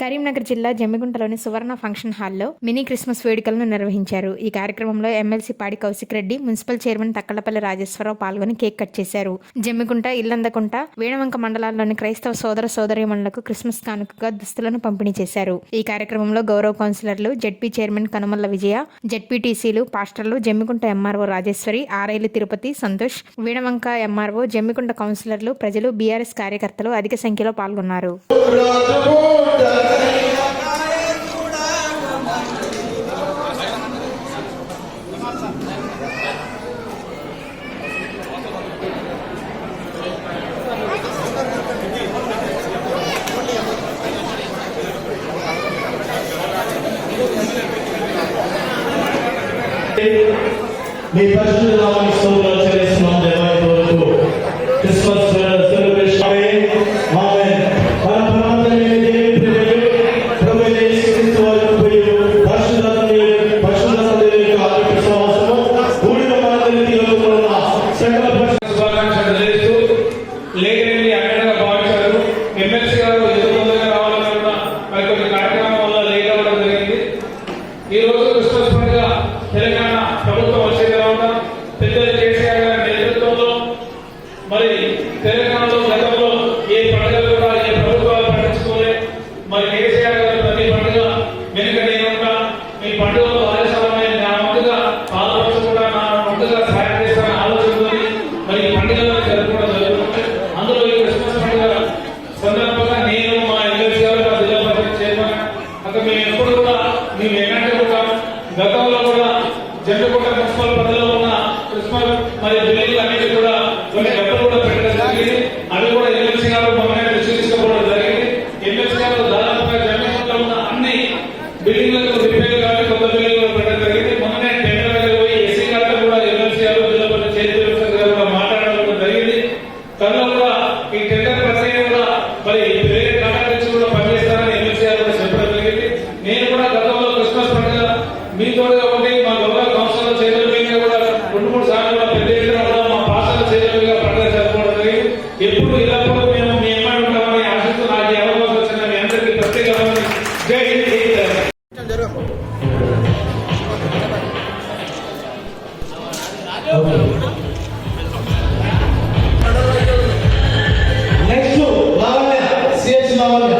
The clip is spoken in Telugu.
కరీంనగర్ జిల్లా జమ్మిగుంటలోని సువర్ణ ఫంక్షన్ హాల్లో మినీ క్రిస్మస్ వేడుకలను నిర్వహించారు. ఈ కార్యక్రమంలో MLC Padi Kaushik Reddy municipal chairman Takkalapalli Rajeshwararao పాల్గొని కేక్ కట్ చేశారు. జమ్మిగుంట ఇల్లందకుంట వేణవంక మండలాల్లోని క్రైస్తవ సోదర సోదరిమణులకు క్రిస్మస్ కానుకగా దుస్తులను పంపిణీ చేశారు. ఈ కార్యక్రమంలో గౌరవ కౌన్సిలర్లు జడ్పీ చైర్మన్ కనుమల్ల విజయ జడ్పీటీసీలు పాస్టర్లు జమ్మికుంట ఎంఆర్ఓ రాజేశ్వరి ఆరైలు తిరుపతి సంతోష్ వీణవంక ఎంఆర్ఓ జమ్మికుంట కౌన్సిలర్లు ప్రజలు బీఆర్ఎస్ కార్యకర్తలు అధిక సంఖ్యలో పాల్గొన్నారు. మీ పరిశుద్ధ నామాన్ని అక్కడ మేము ఎప్పుడు కూడా మేము ఎన్నట్టు కూడా గతంలో కూడా జండుకుంట మున్సిపల్ పరిధిలో ఉన్న క్రిస్మస్ మరియు బిల్డింగ్ అన్నిటి కూడా కొన్ని డబ్బులు కూడా పెట్టడం జరిగింది. అవి కూడా ఎమ్మెల్సీ గారు మమ్మల్ని దృష్టి తీసుకోవడం జరిగింది. ఎమ్మెల్సీ గారు దాదాపుగా జండుకుంట ఉన్న అన్ని బిల్డింగ్లకు రిపేర్ కానీ కొత్త బిల్డింగ్లు పెట్టడం జరిగింది. మొన్ననే టెండర్ దగ్గర పోయి ఎస్సీ గారు కూడా ఎమ్మెల్సీ గారు జిల్లా పరిషత్ చైర్మన్ గారు కూడా మాట్లాడడం జరిగింది. తనలో మూడు సార్లు పెద్ద ఎత్తున కూడా మా పాసల చేతుల మీద పండుగ జరిగింది. ఎప్పుడు ఎల్లప్పుడూ మేము మీ ఎమ్మెల్యే ఉంటామని ఆశిస్తూ నాకు అవకాశం వచ్చిన మీ అందరికీ ప్రత్యేకమైన జై హింద్ నెక్స్ట్ లావణ్య సిహెచ్ లావణ్య.